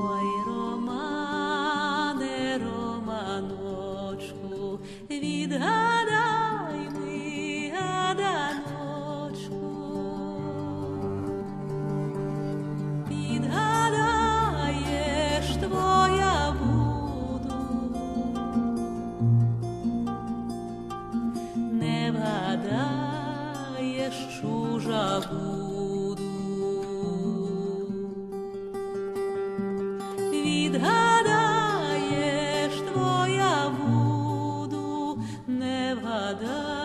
Ой, Романе, Романочку, відгадай ми гаданочку. Відгадаєш, твоя буду, не вгадаєш, чужа буду. Відгадаєш, твоя буду, не вгадаєш,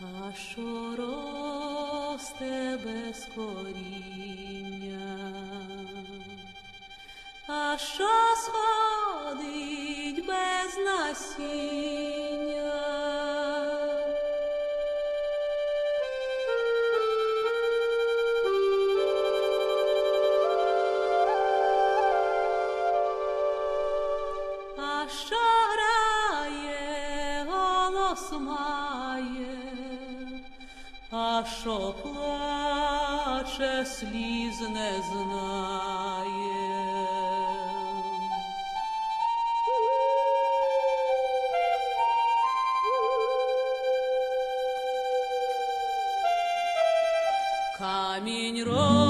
А що росте без коріння, а що сходить без насіння. А що грає, голос має, а що плаче, сліз не знає. Камінь росте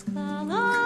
sky.